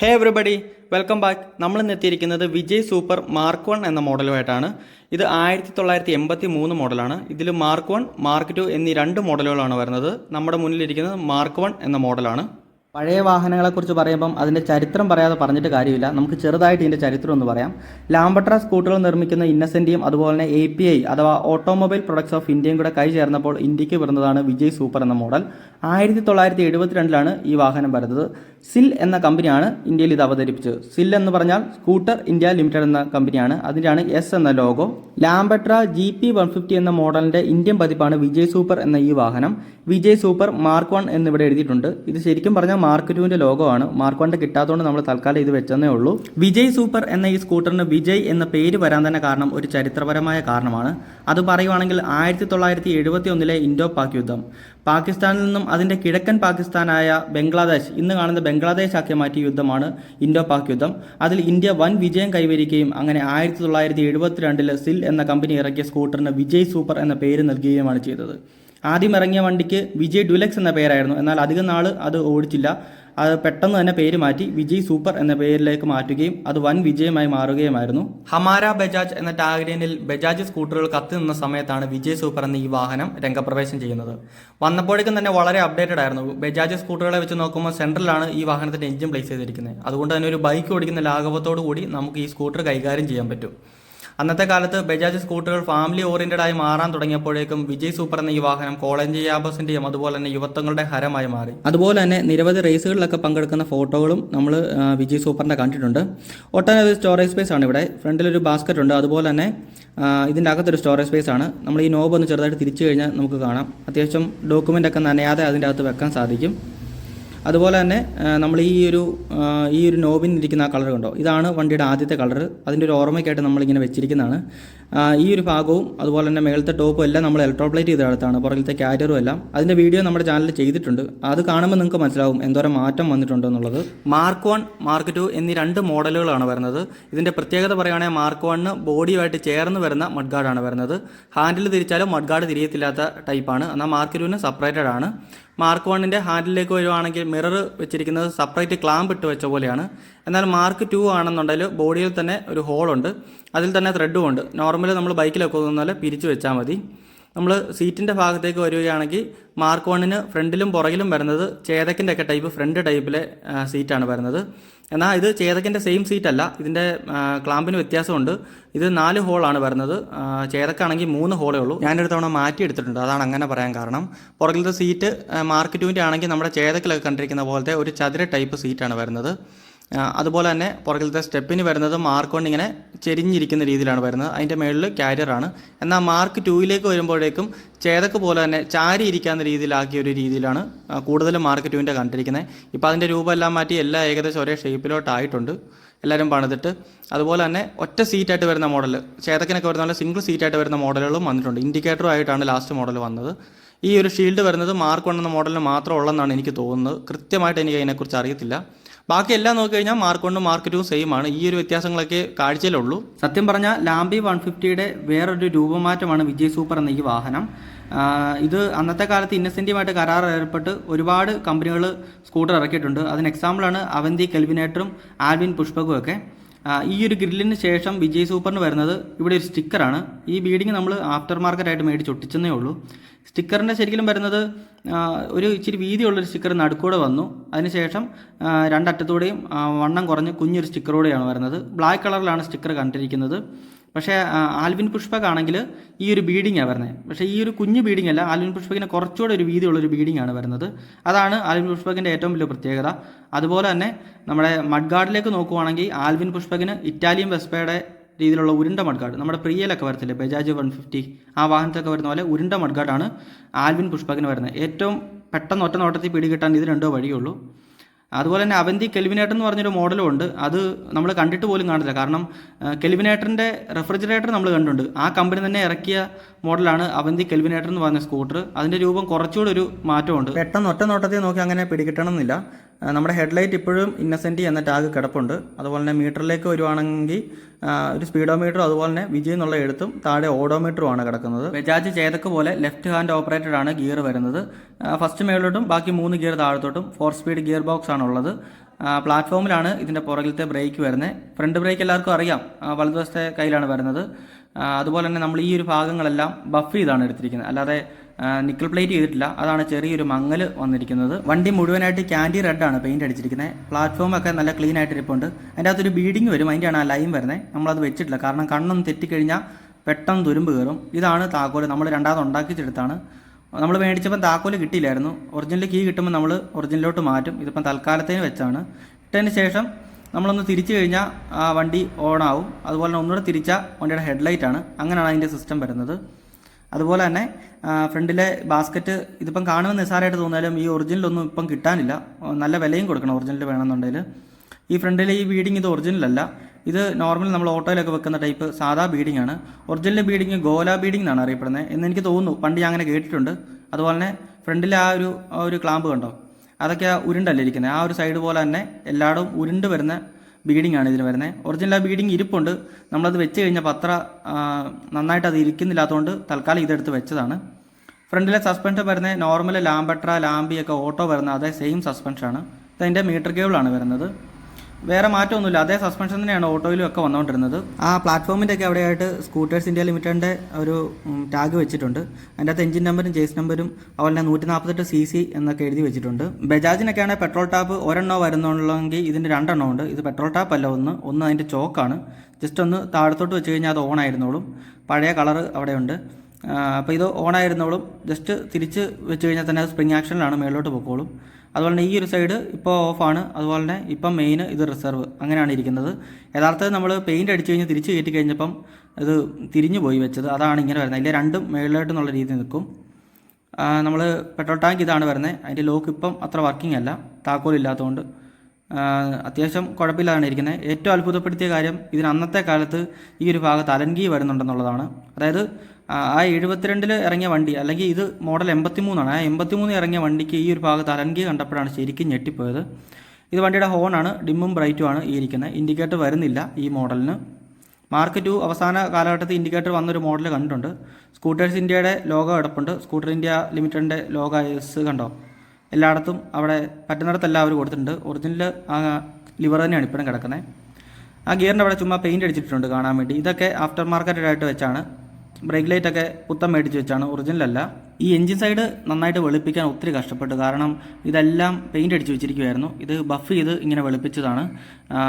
ഹേ everybody welcome back നമ്മൾ ഇന്ന് എത്തിയിരിക്കുന്നത് വിജയ് സൂപ്പർ മാർക്ക് വൺ എന്ന മോഡലുമായിട്ടാണ്. ഇത് ആയിരത്തി തൊള്ളായിരത്തി എൺപത്തി മൂന്ന് മോഡലാണ്. ഇതിൽ മാർക്ക് വൺ മാർക്ക് ടു എന്നീ രണ്ട് മോഡലുകളാണ് വരുന്നത്. നമ്മുടെ മുന്നിലിരിക്കുന്നത് മാർക്ക് വൺ എന്ന മോഡലാണ്. പഴയ വാഹനങ്ങളെക്കുറിച്ച് പറയുമ്പം അതിന്റെ ചരിത്രം പറയാതെ പറഞ്ഞിട്ട് കാര്യമില്ല. നമുക്ക് ചെറുതായിട്ട് ഇതിന്റെ ചരിത്രം ഒന്ന് പറയാം. ലാംബട്ര സ്കൂട്ടറുകൾ നിർമ്മിക്കുന്ന ഇന്നസെന്റിയും അതുപോലെ തന്നെ എ പി ഐ അഥവാ ഓട്ടോമൊബൈൽ പ്രൊഡക്ട്സ് ഓഫ് ഇന്ത്യയും കൂടെ കൈ ചേർന്നപ്പോൾ ഇന്ത്യയ്ക്ക് വരുന്നതാണ് വിജയ് സൂപ്പർ എന്ന മോഡൽ. ആയിരത്തി തൊള്ളായിരത്തി എഴുപത്തിരണ്ടിലാണ് ഈ വാഹനം വരുന്നത്. സിൽ എന്ന കമ്പനിയാണ് ഇന്ത്യയിൽ ഇത് അവതരിപ്പിച്ചത്. സിൽ എന്ന് പറഞ്ഞാൽ സ്കൂട്ടർ ഇന്ത്യ ലിമിറ്റഡ് എന്ന കമ്പനിയാണ്. അതിന്റെയാണ് എസ് എന്ന logo. Lambretta G P one fifty എന്ന മോഡലിന്റെ ഇന്ത്യൻ പതിപ്പാണ് വിജയ് സൂപ്പർ എന്ന ഈ വാഹനം. വിജയ് സൂപ്പർ മാർക്ക് വൺ എന്നിവിടെ എഴുതിയിട്ടുണ്ട്. ഇത് ശരിക്കും പറഞ്ഞാൽ മാർക്ക് ടുവിന്റെ ലോഗോ ആണ് മാർക്ക് വണ്ണിന്റെ കിട്ടാത്തതുകൊണ്ട് നമ്മൾ തൽക്കാലം ഇത് വെച്ചെന്നേ ഉള്ളൂ. വിജയ് സൂപ്പർ എന്ന ഈ സ്കൂട്ടറിന് വിജയ് എന്ന പേര് വരാൻ തന്നെ കാരണം ഒരു ചരിത്രപരമായ കാരണമാണ്. അത് പറയുവാണെങ്കിൽ ആയിരത്തി തൊള്ളായിരത്തി എഴുപത്തി ഒന്നിലെ ഇൻഡോ പാക് യുദ്ധം. പാകിസ്ഥാനിൽ നിന്നും അതിന്റെ കിഴക്കൻ പാകിസ്ഥാനായ ബംഗ്ലാദേശ് ഇന്ന് കാണുന്ന ബംഗ്ലാദേശ് ആക്കി മാറ്റിയ യുദ്ധമാണ് ഇൻഡോ പാക് യുദ്ധം. അതിൽ ഇന്ത്യ വൻ വിജയം കൈവരിക്കുകയും അങ്ങനെ ആയിരത്തി തൊള്ളായിരത്തി എഴുപത്തിരണ്ടിൽ സിൽ എന്ന കമ്പനി ഇറക്കിയ സ്കൂട്ടറിന് വിജയ് സൂപ്പർ എന്ന പേര് നൽകുകയുമാണ് ചെയ്തത്. ആദ്യം ഇറങ്ങിയ വണ്ടിക്ക് വിജയ് ഡ്യുലക്സ് എന്ന പേരായിരുന്നു. എന്നാൽ അധികം നാൾ അത് ഓടിച്ചില്ല. അത് പെട്ടെന്ന് തന്നെ പേര് മാറ്റി വിജയ് സൂപ്പർ എന്ന പേരിലേക്ക് മാറ്റുകയും അത് വൻ വിജയമായി മാറുകയുമായിരുന്നു. ഹമാര ബജാജ് എന്ന ടാഗ്ലൈനിൽ ബജാജ് സ്കൂട്ടറുകൾ കത്തി നിന്ന സമയത്താണ് വിജയ് സൂപ്പർ എന്ന ഈ വാഹനം രംഗപ്രവേശം ചെയ്യുന്നത്. വന്നപ്പോഴേക്കും തന്നെ വളരെ അപ്ഡേറ്റഡ് ആയിരുന്നു. ബജാജ് സ്കൂട്ടറുകളെ വെച്ച് നോക്കുമ്പോൾ സെൻട്രലാണ് ഈ വാഹനത്തിന്റെ എഞ്ചിൻ പ്ലേസ് ചെയ്തിരിക്കുന്നത്. അതുകൊണ്ട് തന്നെ ഒരു ബൈക്ക് ഓടിക്കുന്ന ലാഘവത്തോടു കൂടി നമുക്ക് ഈ സ്കൂട്ടർ കൈകാര്യം ചെയ്യാൻ പറ്റും. അന്നത്തെ കാലത്ത് ബജാജ് സ്കൂട്ടറുകൾ ഫാമിലി ഓറിയന്റഡ് ആയി മാറാൻ തുടങ്ങിയപ്പോഴേക്കും വിജയ് സൂപ്പർ എന്ന ഈ വാഹനം കോളേജ് യാബസിന്റെയും അതുപോലെ തന്നെ യുവത്വങ്ങളുടെ ഹരമായി മാറി. അതുപോലെ തന്നെ നിരവധി റേസുകളിലൊക്കെ പങ്കെടുക്കുന്ന ഫോട്ടോകളും നമ്മൾ വിജയ് സൂപ്പറിന്റെ കണ്ടിട്ടുണ്ട്. ഒട്ടനവധി സ്റ്റോറേജ് സ്പേസ് ആണ് ഇവിടെ. ഫ്രണ്ടിൽ ഒരു ബാസ്ക്കറ്റ് ഉണ്ട്. അതുപോലെ തന്നെ ഇതിന്റെ അകത്തൊരു സ്റ്റോറേജ് സ്പേസ് ആണ്. നമ്മൾ ഈ നോബ് ഒന്ന് ചെറുതായിട്ട് തിരിച്ചു കഴിഞ്ഞാൽ നമുക്ക് കാണാം. അത്യാവശ്യം ഡോക്യുമെന്റ് ഒക്കെ നനയാതെ അതിന്റെ അകത്ത് വെക്കാൻ സാധിക്കും. അതുപോലെ തന്നെ നമ്മൾ ഈ ഒരു ഈ ഒരു നോബിന് ഇരിക്കുന്ന ആ കളർ കണ്ടോ? ഇതാണ് വണ്ടിയുടെ ആദ്യത്തെ കളർ അതിന്റെ ഒരു ഓർമ്മയ്ക്കായിട്ട് നമ്മളിങ്ങനെ വെച്ചിരിക്കുന്നതാണ്. ഈ ഒരു ഭാഗവും അതുപോലെ തന്നെ മേളത്തെ ടോപ്പും എല്ലാം നമ്മൾ ഇലക്ട്രോപ്ലേറ്റ് ചെയ്ത അടുത്താണ് പുറകിലത്തെ ക്യാരിയറും എല്ലാം. അതിന്റെ വീഡിയോ നമ്മുടെ ചാനലിൽ ചെയ്തിട്ടുണ്ട്. അത് കാണുമ്പോൾ നിങ്ങൾക്ക് മനസ്സിലാവും എന്തോരം മാറ്റം വന്നിട്ടുണ്ട് എന്നുള്ളത്. മാർക്ക് വൺ മാർക്ക് ടു എന്നീ രണ്ട് മോഡലുകളാണ് വരുന്നത്. ഇതിന്റെ പ്രത്യേകത പറയുകയാണെങ്കിൽ മാർക്ക് വണ്ണ് ബോഡിയുമായിട്ട് ചേർന്ന് വരുന്ന മഡ്ഗാർഡാണ് വരുന്നത്. ഹാൻഡിൽ തിരിച്ചാലും മഡ്ഗാർഡ് തിരിയത്തില്ലാത്ത ടൈപ്പാണ് എന്നാൽ മാർക്ക് ടുവിന് സെപ്പറേറ്റഡ് ആണ്. മാർക്ക് വണ്ണിന്റെ ഹാൻഡിലേക്ക് വരുവാണെങ്കിൽ മിറർ വെച്ചിരിക്കുന്നത് സെപ്പറേറ്റ് ക്ലാമ്പ് ഇട്ട് വെച്ച പോലെയാണ്. എന്നാൽ മാർക്ക് ടു ആണെന്നുണ്ടെങ്കിൽ ബോഡിയിൽ തന്നെ ഒരു ഹോളുണ്ട് അതിൽ തന്നെ ത്രെഡും ഉണ്ട്. നോർമലി നമ്മൾ ബൈക്കിലൊക്കെ വന്നാൽ പിരിച്ചു വെച്ചാൽ മതി. നമ്മൾ സീറ്റിന്റെ ഭാഗത്തേക്ക് വരികയാണെങ്കിൽ മാർക്ക് വണ്ണിന് ഫ്രണ്ടിലും പുറകിലും വരുന്നത് ചേതക്കിന്റെ ഒക്കെ ടൈപ്പ് ഫ്രണ്ട് ടൈപ്പിലെ സീറ്റാണ് വരുന്നത്. എന്നാൽ ഇത് ചേതക്കിന്റെ സെയിം സീറ്റ് അല്ല. ഇതിന്റെ ക്ലാമ്പിന് വ്യത്യാസമുണ്ട്. ഇത് നാല് ഹോളാണ് വരുന്നത്. ചേതക്കാണെങ്കിൽ മൂന്ന് ഹോളേ ഉള്ളൂ. ഞാനൊരു തവണ മാറ്റി എടുത്തിട്ടുണ്ട്. അതാണ് അങ്ങനെ പറയാൻ കാരണം. പുറകിലത്തെ സീറ്റ് മാർക്കറ്റ് ആണെങ്കിൽ നമ്മുടെ ചേതക്കിലൊക്കെ കണ്ടിരിക്കുന്ന പോലത്തെ ഒരു ചതുര ടൈപ്പ് സീറ്റാണ് വരുന്നത്. അതുപോലെ തന്നെ പുറകിലത്തെ സ്റ്റെപ്പിന് വരുന്നത് മാർക്ക് കൊണ്ട് ഇങ്ങനെ ചെരിഞ്ഞിരിക്കുന്ന രീതിയിലാണ് വരുന്നത്. അതിന്റെ മുകളിൽ ക്യാരിയറാണ് എന്നാൽ മാർക്ക് ടൂയിലേക്ക് വരുമ്പോഴേക്കും ചേതക്ക് പോലെ തന്നെ ചാരി ഇരിക്കാവുന്ന രീതിയിലാക്കിയ ഒരു രീതിയിലാണ് കൂടുതലും മാർക്ക് ടൂവിന്റെ കണ്ടിരിക്കുന്നത്. ഇപ്പോൾ അതിന്റെ രൂപമെല്ലാം മാറ്റി എല്ലാം ഏകദേശം ഒരേ ഷേപ്പിലോട്ടായിട്ടുണ്ട് എല്ലാവരും പണിതിട്ട്. അതുപോലെ തന്നെ ഒറ്റ സീറ്റായിട്ട് വരുന്ന മോഡൽ ചേതക്കിനൊക്കെ വരുന്ന പോലെ സിംഗിൾ സീറ്റായിട്ട് വരുന്ന മോഡലുകളും വന്നിട്ടുണ്ട്. ഇൻഡിക്കേറ്ററും ആയിട്ടാണ് ലാസ്റ്റ് മോഡൽ വന്നത്. ഈ ഒരു ഷീൽഡ് വരുന്നത് മാർക്ക് വൺ എന്ന മോഡലിന് മാത്രം ഉള്ളതെന്നാണ് എനിക്ക് തോന്നുന്നത്. കൃത്യമായിട്ട് എനിക്ക് അതിനെക്കുറിച്ച് അറിയത്തില്ല. ബാക്കി എല്ലാം നോക്കി കഴിഞ്ഞാൽ മാർക്ക് വണ്ണും മാർക്ക് സെയിം ആണ്. ഈ ഒരു വ്യത്യാസങ്ങളൊക്കെ കാഴ്ചയിലുള്ളൂ. സത്യം പറഞ്ഞാൽ ലാംബി വൺ ഫിഫ്റ്റിയുടെ വേറൊരു രൂപമാറ്റമാണ് വിജയ് സൂപ്പർ എന്ന ഈ വാഹനം. ഇത് അന്നത്തെ കാലത്ത് ഇന്നസെന്റീവായിട്ട് കരാർ ഏർപ്പെട്ട് ഒരുപാട് കമ്പനികൾ സ്കൂട്ടർ ഇറക്കിയിട്ടുണ്ട്. അതിന് എക്സാമ്പിളാണ് അവന്തി കെൽവിനേറ്ററും ആൽവിൻ പുഷ്പകും ഒക്കെ. ഈ ഒരു ഗ്രില്ലിന് ശേഷം വിജയ് സൂപ്പറിന് വരുന്നത് ഇവിടെ ഒരു സ്റ്റിക്കറാണ്. ഈ ബീഡിങ് നമ്മൾ ആഫ്റ്റർ മാർക്കറ്റായിട്ട് മേടിച്ച് ഒട്ടിച്ചെന്നേ ഉള്ളൂ. സ്റ്റിക്കറിന്റെ ശരിക്കും വരുന്നത് ഒരു ഇച്ചിരി വീതിയുള്ളൊരു സ്റ്റിക്കർ നടുക്കൂടെ വന്നു. അതിനുശേഷം രണ്ടറ്റത്തൂടെയും വണ്ണം കുറഞ്ഞ് കുഞ്ഞൊരു സ്റ്റിക്കറോടെയാണ് വരുന്നത്. ബ്ലാക്ക് കളറിലാണ് സ്റ്റിക്കർ കണ്ടിരിക്കുന്നത്. പക്ഷേ ആൽവിൻ പുഷ്പക് ആണെങ്കിൽ ഈ ഒരു ബീഡിങ്ങാണ് വരുന്നത് പക്ഷേ ഈ ഒരു കുഞ്ഞു ബീഡിംഗ് അല്ല ആൽവിൻ പുഷ്പകിന് കുറച്ചുകൂടെ ഒരു വീതിയുള്ള ഒരു ബീഡിംഗ് ആണ് വരുന്നത്. അതാണ് ആൽവിൻ പുഷ്പകിന്റെ ഏറ്റവും വലിയ പ്രത്യേകത. അതുപോലെ തന്നെ നമ്മുടെ മഡ്ഗാർഡിലേക്ക് നോക്കുവാണെങ്കിൽ ആൽവിൻ പുഷ്പകിന് ഇറ്റാലിയൻ വെസ്പയുടെ രീതിയിലുള്ള ഉരുണ്ട മഡ്ഗാർഡ് നമ്മുടെ പ്രിയയിലൊക്കെ വരത്തില്ലേ ബജാജ് വൺ ഫിഫ്റ്റി ആ വാഹനത്തിലൊക്കെ വരുന്ന പോലെ ഉരുണ്ട മഡ്ഗാർഡാണ് ആൽവിൻ പുഷ്പകിന് വരുന്നത്. ഏറ്റവും പെട്ടെന്ന് ഒറ്റ നോട്ടത്തിൽ പിടികിട്ടാൻ ഇത് രണ്ടോ വഴിയുള്ളൂ അതുപോലെ തന്നെ അവന്തി കെൽവിനേറ്റർ എന്ന് പറഞ്ഞൊരു മോഡലും ഉണ്ട്. അത് നമ്മൾ കണ്ടിട്ട് പോലും കാണില്ല കാരണം കെൽവിനേറ്ററിന്റെ റെഫ്രിജറേറ്റർ നമ്മൾ കണ്ടിട്ടുണ്ട്. ആ കമ്പനി തന്നെ ഇറക്കിയ മോഡലാണ് അവന്തി കെൽവിനേറ്റർ എന്ന് പറഞ്ഞ സ്കൂട്ടർ അതിന്റെ രൂപം കുറച്ചുകൂടി ഒരു മാറ്റമുണ്ട്. പെട്ടെന്ന് ഒറ്റ നോട്ടത്തിൽ നോക്കി അങ്ങനെ പിടികിട്ടണമെന്നില്ല. നമ്മുടെ ഹെഡ്ലൈറ്റ് ഇപ്പോഴും ഇന്നസെന്റി എന്ന ടാഗ് കിടപ്പുണ്ട്. അതുപോലെ തന്നെ മീറ്ററിലേക്ക് വരുവാണെങ്കിൽ ഒരു സ്പീഡോമീറ്ററും അതുപോലെ തന്നെ വിജയ് എന്നുള്ള എഴുത്തും താഴെ ഓഡോമീറ്ററുമാണ് കിടക്കുന്നത്. ബജാജ് ചേതക്ക് പോലെ ലെഫ്റ്റ് ഹാൻഡ് ഓപ്പറേറ്റഡ് ആണ് ഗിയർ വരുന്നത്. ഫസ്റ്റ് മേളിലോട്ടും ബാക്കി മൂന്ന് ഗിയർ താഴത്തോട്ടും ഫോർ സ്പീഡ് ഗിയർ ബോക്സ് ആണുള്ളത് പ്ലാറ്റ്ഫോമിലാണ് ഇതിന്റെ പുറകിലത്തെ ബ്രേക്ക് വരുന്നത്. ഫ്രണ്ട് ബ്രേക്ക് എല്ലാവർക്കും അറിയാം വലതുവശത്തെ കയ്യിലാണ് വരുന്നത്. അതുപോലെ തന്നെ നമ്മൾ ഈ ഒരു ഭാഗങ്ങളെല്ലാം ബഫ് ചെയ്താണ് എടുത്തിരിക്കുന്നത്. അല്ലാതെ നിക്കിൾ പ്ലേറ്റ് ചെയ്തിട്ടില്ല. അതാണ് ചെറിയൊരു മങ്ങൽ വന്നിരിക്കുന്നത്. വണ്ടി മുഴുവനായിട്ട് ക്യാൻഡി റെഡാണ് പെയിന്റ് അടിച്ചിരിക്കുന്നത് പ്ലാറ്റ്ഫോം ഒക്കെ നല്ല ക്ലീൻ ആയിട്ട് ഇരിപ്പുണ്ട്. അതിന്റെ അകത്തൊരു ബീഡിങ് വരും. അതിന്റെയാണ് ആ ലൈൻ വരുന്നത് നമ്മളത് വെച്ചിട്ടില്ല. കാരണം കണ്ണൊന്ന് തെറ്റിക്കഴിഞ്ഞാൽ പെട്ടെന്ന് തുരുമ്പ് കയറും ഇതാണ് താക്കോൽ. നമ്മൾ രണ്ടാമത് ഉണ്ടാക്കിച്ചെടുത്താണ് നമ്മൾ മേടിച്ചപ്പോൾ താക്കോൽ കിട്ടിയില്ലായിരുന്നു. ഒറിജിനൽ കീ കിട്ടുമ്പോൾ നമ്മൾ ഒറിജിനലോട്ട് മാറ്റും. ഇതിപ്പം തൽക്കാലത്തേന് വെച്ചാണ്. ഇട്ടതിന് ശേഷം നമ്മളൊന്ന് തിരിച്ചു കഴിഞ്ഞാൽ ആ വണ്ടി ഓണാവും അതുപോലെ തന്നെ ഒന്നുകൂടെ തിരിച്ചാൽ വണ്ടിയുടെ ഹെഡ്ലൈറ്റ് ആണ്. അങ്ങനെയാണ് അതിന്റെ സിസ്റ്റം വരുന്നത്. അതുപോലെ തന്നെ ഫ്രണ്ടിലെ ബാസ്ക്കറ്റ് ഇതിപ്പം കാണുമെന്ന് നിസ്സാരമായിട്ട് തോന്നിയാലും ഈ ഒറിജിനലൊന്നും ഇപ്പം കിട്ടാനില്ല. നല്ല വിലയും കൊടുക്കണം ഒറിജിനൽ വേണമെന്നുണ്ടെങ്കിൽ ഈ ഫ്രണ്ടിലെ ഈ ബീഡിങ് ഇത് ഒറിജിനൽ അല്ല ഇത് നോർമൽ നമ്മൾ ഓട്ടോയിലൊക്കെ വെക്കുന്ന ടൈപ്പ് സാധാ ബീഡിംഗ് ആണ് ഒറിജിനൽ ബീഡിങ് ഗോല ബീഡിംഗ് എന്നാണ് അറിയപ്പെടുന്നത്. എന്ന് എനിക്ക് തോന്നുന്നു പണ്ട് ഞാൻ അങ്ങനെ കേട്ടിട്ടുണ്ട്. അതുപോലെ തന്നെ ഫ്രണ്ടിലെ ആ ഒരു ഒരു ക്ലാമ്പ് കണ്ടോ? അതൊക്കെ ആ ഉരുണ്ടല്ലേ ഇരിക്കുന്നത്. ആ ഒരു സൈഡ് പോലെ തന്നെ എല്ലായിടവും ഉരുണ്ട് വരുന്ന ബീഡിംഗ് ആണ് ഇതിന് വരുന്നത് ഒറിജിനൽ ആ ബീഡിംഗ് ഇരിപ്പുണ്ട്. നമ്മളത് വെച്ച് കഴിഞ്ഞാൽ പത്ര നന്നായിട്ട് അത് ഇരിക്കുന്നില്ലാത്തതുകൊണ്ട് തൽക്കാലം ഇതെടുത്ത് വെച്ചതാണ്. ഫ്രണ്ടിലെ സസ്പെൻഷൻ വരുന്നത് നോർമൽ ലാംബട്ര ലാംബിയൊക്കെ ഓട്ടോ വരുന്ന അതേ സെയിം സസ്പെൻഷനാണ് ഇതതിന്റെ മീറ്റർ കേബിളാണ് വരുന്നത്. വേറെ മാറ്റമൊന്നുമില്ല. അതേ സസ്പെൻഷൻ തന്നെയാണ് ഓട്ടോയിലും ഒക്കെ വന്നുകൊണ്ടിരുന്നത് ആ പ്ലാറ്റ്ഫോമിന്റെ ഒക്കെ അവിടെയായിട്ട് സ്കൂട്ടേഴ്സ് ഇന്ത്യ ലിമിറ്റഡിന്റെ ഒരു ടാഗ് വെച്ചിട്ടുണ്ട്. അതിന്റെ അകത്ത് എഞ്ചിൻ നമ്പറും ചേസ് നമ്പറും അതുപോലെ തന്നെ നൂറ്റി നാൽപ്പത്തെട്ട് സി സി എന്നൊക്കെ എഴുതി വെച്ചിട്ടുണ്ട്. ബജാജിനൊക്കെ ആണെങ്കിൽ പെട്രോൾ ടാപ്പ് ഒരെണ്ണോ വരുന്നുള്ളെങ്കിൽ ഇതിന്റെ രണ്ടെണ്ണം ഉണ്ട്. ഇത് പെട്രോൾ ടാപ്പ് അല്ല ഒന്ന്. ഒന്ന് അതിന്റെ ചോക്കാണ് ജസ്റ്റ് ഒന്ന് താഴത്തോട്ട് വെച്ച് കഴിഞ്ഞാൽ അത് ഓൺ ആയിരുന്നോളും. പഴയ കളറ് അവിടെയുണ്ട് അപ്പോൾ ഇത് ഓൺ ആയിരുന്നോളും. ജസ്റ്റ് തിരിച്ച് വെച്ച് കഴിഞ്ഞാൽ തന്നെ അത് സ്പ്രിങ് ആക്ഷനിലാണ് മേളിലോട്ട് പൊക്കോളും. അതുപോലെ തന്നെ ഈ ഒരു സൈഡ് ഇപ്പോൾ ഓഫാണ് അതുപോലെ തന്നെ ഇപ്പം മെയിൻ ഇത് റിസർവ് അങ്ങനെയാണ് ഇരിക്കുന്നത്. യഥാർത്ഥത്തിൽ നമ്മൾ പെയിന്റ് അടിച്ച് കഴിഞ്ഞ് തിരിച്ച് കയറ്റി കഴിഞ്ഞപ്പം ഇത് തിരിഞ്ഞു പോയി വെച്ചത്. അതാണ് ഇങ്ങനെ വരുന്നത്. അതിന്റെ രണ്ടും മേളിലോട്ട് എന്നുള്ള രീതിയിൽ നിൽക്കും. നമ്മൾ പെട്രോൾ ടാങ്ക് ഇതാണ് വരുന്നത്. അതിന്റെ ലോക്ക് ഇപ്പം അത്ര വർക്കിംഗ് അല്ല. താക്കോലില്ലാത്തതുകൊണ്ട് അത്യാവശ്യം കുഴപ്പമില്ലാതാണ് ഇരിക്കുന്നത്. ഏറ്റവും അത്ഭുതപ്പെടുത്തിയ കാര്യം ഇതിന് അന്നത്തെ കാലത്ത് ഈ ഒരു ഭാഗത്ത് അലങ്കി വരുന്നുണ്ടെന്നുള്ളതാണ്. അതായത് ആ എഴുപത്തിരണ്ടിൽ ഇറങ്ങിയ വണ്ടി അല്ലെങ്കിൽ ഇത് മോഡൽ എൺപത്തി മൂന്നാണ് ആ എൺപത്തി മൂന്ന് ഇറങ്ങിയ വണ്ടിക്ക് ഈ ഒരു ഭാഗത്ത് അലങ്കി കണ്ടപ്പോഴാണ് ശരിക്കും ഞെട്ടിപ്പോയത്. ഇത് വണ്ടിയുടെ ഹോണാണ് ഡിമ്മും ബ്രൈറ്റുമാണ് ഈ ഇരിക്കുന്നത്. ഇൻഡിക്കേറ്റർ വരുന്നില്ല ഈ മോഡലിന്. മാർക്ക് ടു അവസാന കാലഘട്ടത്തിൽ ഇൻഡിക്കേറ്റർ വന്നൊരു മോഡൽ കണ്ടിട്ടുണ്ട്. സ്കൂട്ടേഴ്സ് ഇന്ത്യയുടെ ലോഗോ കിടപ്പുണ്ട്. സ്കൂട്ടർ ഇന്ത്യ ലിമിറ്റഡിന്റെ ലോഗോ എസ് കണ്ടോ? എല്ലായിടത്തും അവിടെ പറ്റുന്നിടത്തെല്ലാം അവർ കൊടുത്തിട്ടുണ്ട്. ഒറിജിനൽ ആ ലിവർ തന്നെയാണ് ഇപ്പോഴും കിടക്കുന്നത്. ആ ഗിയറിന്റെ അവിടെ ചുമ്മാ പെയിന്റ് അടിച്ചിട്ടുണ്ട് കാണാൻ വേണ്ടി. ഇതൊക്കെ ആഫ്റ്റർ മാർക്കറ്റഡ് ആയിട്ട് വെച്ചാണ്. ബ്രേക്ക് ലൈറ്റ് ഒക്കെ പുത്തം മേടിച്ച് വെച്ചാണ്. ഒറിജിനൽ അല്ല. ഈ എഞ്ചിൻ സൈഡ് നന്നായിട്ട് വെളുപ്പിക്കാൻ ഒത്തിരി കഷ്ടപ്പെട്ടു. കാരണം ഇതെല്ലാം പെയിന്റ് അടിച്ച് വെച്ചിരിക്കുമായിരുന്നു ഇത് ബഫ് ചെയ്ത് ഇങ്ങനെ വെളുപ്പിച്ചതാണ്.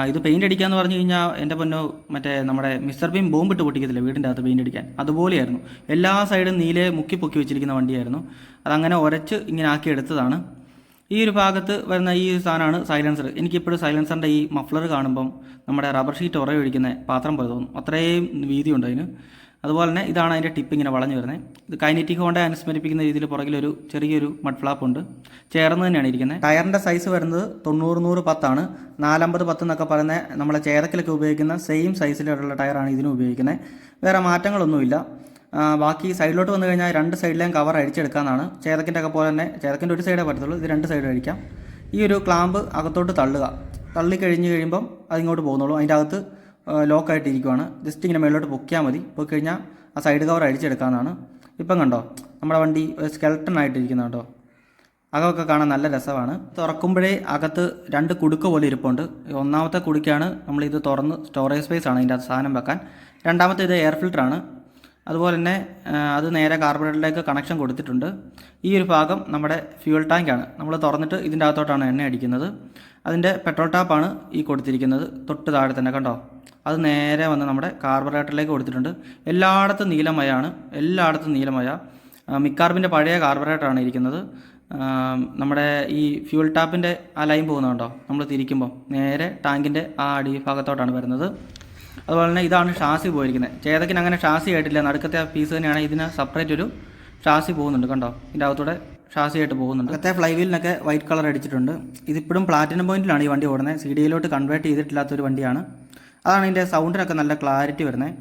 ഇത് പെയിന്റ് അടിക്കാന്ന് പറഞ്ഞു കഴിഞ്ഞാൽ എന്റെ പൊന്നോ മറ്റേ നമ്മുടെ മിസ്റ്റർ ബീം ബോംബിട്ട് പൊട്ടിക്കത്തില്ല വീടിന്റെ അകത്ത് പെയിന്റ് അടിക്കാൻ? അതുപോലെയായിരുന്നു. എല്ലാ സൈഡും നീലെ മുക്കി പൊക്കി വെച്ചിരിക്കുന്ന വണ്ടിയായിരുന്നു. അതങ്ങനെ ഉരച്ച് ഇങ്ങനെ ആക്കി എടുത്തതാണ്. ഈ ഒരു ഭാഗത്ത് വരുന്ന ഈ സാധനമാണ് സൈലൻസർ എനിക്കിപ്പോഴും സൈലൻസറിന്റെ ഈ മഫ്ലർ കാണുമ്പം നമ്മുടെ റബ്ബർ ഷീറ്റ് ഉറയൊഴിക്കുന്ന പാത്രം പോലെ തോന്നും. അത്രയും വീതിയുണ്ട് അതിന്. അതുപോലെ തന്നെ ഇതാണ് അതിന്റെ ടിപ്പ് ഇങ്ങനെ വളഞ്ഞു വരുന്നത്. ഇത് കൈനറ്റിക് ഹോണ്ട അനുസ്മരിപ്പിക്കുന്ന രീതിയിൽ പുറകിലൊരു ചെറിയൊരു മഡ് ഫ്ലാപ്പ് ഉണ്ട്. ചേർന്ന് തന്നെയാണ് ഇരിക്കുന്നത്. ടയറിന്റെ സൈസ് വരുന്നത് തൊണ്ണൂറ് നൂറ് പത്താണ്. നാലമ്പത് പത്ത് എന്നൊക്കെ പറയുന്ന നമ്മളെ ചേതക്കിലൊക്കെ ഉപയോഗിക്കുന്ന സെയിം സൈസിലുള്ള ടയറാണ് ഇതിനും ഉപയോഗിക്കുന്നത്. വേറെ മാറ്റങ്ങളൊന്നുമില്ല. ബാക്കി സൈഡിലോട്ട് വന്നു കഴിഞ്ഞാൽ രണ്ട് സൈഡിലെയും കവർ അഴിച്ചെടുക്കാമെന്നാണ്. ചേതക്കിന്റെ ഒക്കെ പോലെ തന്നെ ചേതക്കിന്റെ ഒരു സൈഡേ പറ്റത്തുള്ളൂ ഇത് രണ്ട് സൈഡ് അഴിക്കാം. ഈ ഒരു ക്ലാമ്പ് അകത്തോട്ട് തള്ളുക. തള്ളി കഴിഞ്ഞ് കഴിയുമ്പം അതിങ്ങോട്ട് പോകുന്നുള്ളൂ. അതിന്റെ അകത്ത് ലോക്കായിട്ട് ഇരിക്കുവാണ് ജസ്റ്റ് ഇങ്ങനെ മേളിലോട്ട് പൊക്കിയാൽ മതി. പൊക്കി കഴിഞ്ഞാൽ ആ സൈഡ് കവർ അഴിച്ചെടുക്കാമെന്നാണ് ഇപ്പം കണ്ടോ? നമ്മുടെ വണ്ടി ഒരു സ്കെൽട്ടൺ ആയിട്ടിരിക്കുന്ന കേട്ടോ. അകമൊക്കെ കാണാൻ നല്ല രസമാണ്. തുറക്കുമ്പോഴേ അകത്ത് രണ്ട് കുടുക്ക പോലെ ഇരിപ്പുണ്ട്. ഒന്നാമത്തെ കുടുക്കയാണ് നമ്മളിത് തുറന്ന് സ്റ്റോറേജ് സ്പേസ് ആണ് ഇതിന്റെ സാധനം വെക്കാൻ. രണ്ടാമത്തെ ഇത് എയർ ഫിൽറ്ററാണ് അതുപോലെ തന്നെ അത് നേരെ കാർബറേറ്ററിലേക്ക് കണക്ഷൻ കൊടുത്തിട്ടുണ്ട്. ഈ ഒരു ഭാഗം നമ്മുടെ ഫ്യൂൽ ടാങ്കാണ് നമ്മൾ തുറന്നിട്ട് ഇതിന്റെ അകത്തോട്ടാണ് എണ്ണ അടിക്കുന്നത്. അതിന്റെ പെട്രോൾ ടാപ്പാണ് ഈ കൊടുത്തിരിക്കുന്നത്. തൊട്ട് താഴെ തന്നെ കണ്ടോ? അത് നേരെ വന്ന് നമ്മുടെ കാർബറേറ്ററിലേക്ക് കൊടുത്തിട്ടുണ്ട്. എല്ലായിടത്തും നീലമയാണ്. എല്ലായിടത്തും നീലമയ. മിക്കാർബിന്റെ പഴയ കാർബറേറ്ററാണ് ഇരിക്കുന്നത്. നമ്മുടെ ഈ ഫ്യൂൽ ടാപ്പിന്റെ ആ ലൈൻ പോകുന്നുണ്ടോ നമ്മൾ തിരിക്കുമ്പോൾ നേരെ ടാങ്കിന്റെ ആ അടി ഭാഗത്തോട്ടാണ് വരുന്നത്. അതുപോലെ തന്നെ ഇതാണ് ഷാസി പോയിരിക്കുന്നത്. ചേതക്കിന് അങ്ങനെ ഷാസി ആയിട്ടില്ല. നടുക്കത്തെ ആ പീസ് തന്നെയാണ് ഇതിന് സെപ്പറേറ്റ് ഒരു ഷാസി പോകുന്നുണ്ട് കണ്ടോ? ഇതിന്റെ അകത്തൂടെ ഷാസി ആയിട്ട് പോകുന്നുണ്ട്. അകത്തെ ഫ്ലൈ വീലിനൊക്കെ വൈറ്റ് കളർ അടിച്ചിട്ടുണ്ട്. ഇതിപ്പോഴും പ്ലാറ്റിനം പോയിന്റിലാണ് ഈ വണ്ടി ഓടുന്നത്. സി ഡിയിലോട്ട് കൺവേർട്ട് ചെയ്തിട്ടില്ലാത്തൊരു വണ്ടിയാണ്. അതാണ് ഇതിന്റെ സൗണ്ടിനൊക്കെ നല്ല ക്ലാരിറ്റി വരുന്നത്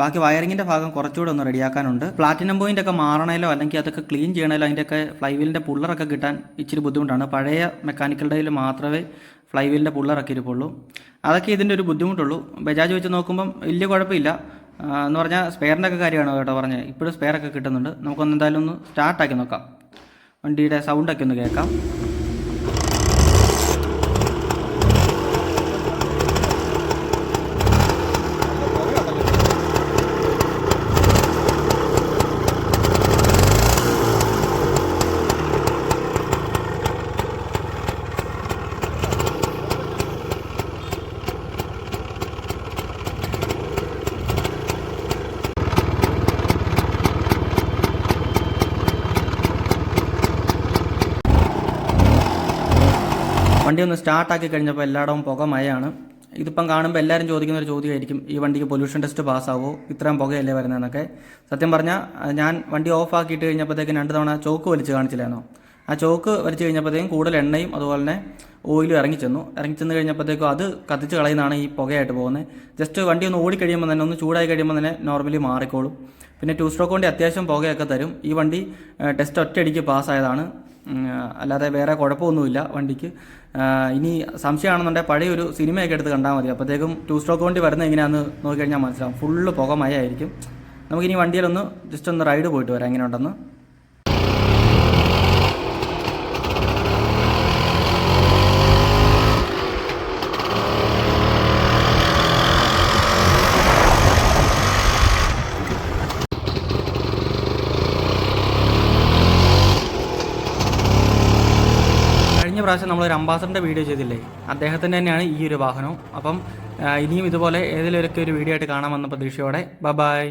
ബാക്കി വയറിങ്ങിന്റെ ഭാഗം കുറച്ചുകൂടെ ഒന്ന് റെഡിയാക്കാനുണ്ട്. പ്ലാറ്റിനം പോയിന്റ് ഒക്കെ മാറണേലോ അല്ലെങ്കിൽ അതൊക്കെ ക്ലീൻ ചെയ്യണേലോ അതിന്റെയൊക്കെ ഫ്ലൈ വീലിന്റെ പുള്ളറൊക്കെ കിട്ടാൻ ഇച്ചിരി ബുദ്ധിമുട്ടാണ്. പഴയ മെക്കാനിക്കൽ ഡേയിൽ മാത്രമേ ഫ്ലൈ വീലിന്റെ പുള്ളറൊക്കെ ഇരിപ്പുള്ളൂ. അതൊക്കെ ഇതിന്റെ ഒരു ബുദ്ധിമുട്ടുള്ളൂ. ബജാജ് വെച്ച് നോക്കുമ്പം വലിയ കുഴപ്പമില്ല. എന്ന് പറഞ്ഞാൽ സ്പെയറിന്റെ ഒക്കെ കാര്യമാണ് കേട്ടോ പറഞ്ഞത്? ഇപ്പോഴും സ്പെയറൊക്കെ കിട്ടുന്നുണ്ട്. നമുക്കൊന്ന് എന്തായാലും ഒന്ന് സ്റ്റാർട്ടാക്കി നോക്കാം. വണ്ടിയുടെ സൗണ്ടൊക്കെ ഒന്ന് കേൾക്കാം. ഒന്ന് സ്റ്റാർട്ടാക്കി കഴിഞ്ഞപ്പോൾ എല്ലായിടവും പുക മയാണ് ഇതിപ്പം കാണുമ്പോൾ എല്ലാവരും ചോദിക്കുന്ന ഒരു ചോദ്യമായിരിക്കും ഈ വണ്ടിക്ക് പൊല്യൂഷൻ ടെസ്റ്റ് പാസ്സാവോ? ഇത്രയും പുകയല്ലേ വരുന്നതെന്നൊക്കെ. സത്യം പറഞ്ഞാൽ ഞാൻ വണ്ടി ഓഫ് ആക്കിയിട്ട് കഴിഞ്ഞപ്പോഴത്തേക്കും രണ്ട് തവണ ചോക്ക് വലിച്ച് കാണിച്ചില്ലായിരുന്നോ? ആ ചോക്ക് വലിച്ചു കഴിഞ്ഞപ്പോഴത്തേക്കും കൂടുതൽ എണ്ണയും അതുപോലെ തന്നെ ഓയിലും ഇറങ്ങി ചെന്നു. ഇറങ്ങി ചെന്ന് കഴിഞ്ഞപ്പോഴത്തേക്കും അത് കത്തിച്ച് കളയുന്നതാണ് ഈ പുകയായിട്ട് പോകുന്നത്. ജസ്റ്റ് വണ്ടി ഒന്ന് ഓടി കഴിയുമ്പോൾ തന്നെ ഒന്ന് ചൂടായി കഴിയുമ്പോൾ തന്നെ നോർമലി മാറിക്കോളും. പിന്നെ ടു സ്ട്രോക്ക് വണ്ടി അത്യാവശ്യം പുകയൊക്കെ തരും. ഈ വണ്ടി ടെസ്റ്റ് ഒറ്റയടിക്ക് പാസ്സായതാണ്. അല്ലാതെ വേറെ കുഴപ്പമൊന്നുമില്ല വണ്ടിക്ക്. ഇനി സംശയമാണെന്നുണ്ടെങ്കിൽ പഴയ ഒരു സിനിമയൊക്കെ എടുത്ത് കണ്ടാൽ മതി. അപ്പോഴത്തേക്കും ടു സ്ട്രോക്ക് വണ്ടി വരുന്നത് എങ്ങനെയാണെന്ന് നോക്കിക്കഴിഞ്ഞാൽ മനസ്സിലാവും. ഫുള്ള് പുകമയായിരിക്കും നമുക്കിനി വണ്ടിയിലൊന്ന് ജസ്റ്റ് ഒന്ന് റൈഡ് പോയിട്ട് വരാം. എങ്ങനെയുണ്ടെന്ന് കഴിഞ്ഞ പ്രാവശ്യം ഒരു അംബാസഡറിന്റെ വീഡിയോ ചെയ്തില്ലേ? അദ്ദേഹത്തിന്റെ തന്നെയാണ് ഈ ഒരു വാഹനവും. അപ്പം ഇനിയും ഇതുപോലെ ഏതെങ്കിലുമൊക്കെ ഒരു വീഡിയോ ആയിട്ട് കാണാമെന്ന പ്രതീക്ഷയോടെ. ബ ബായ്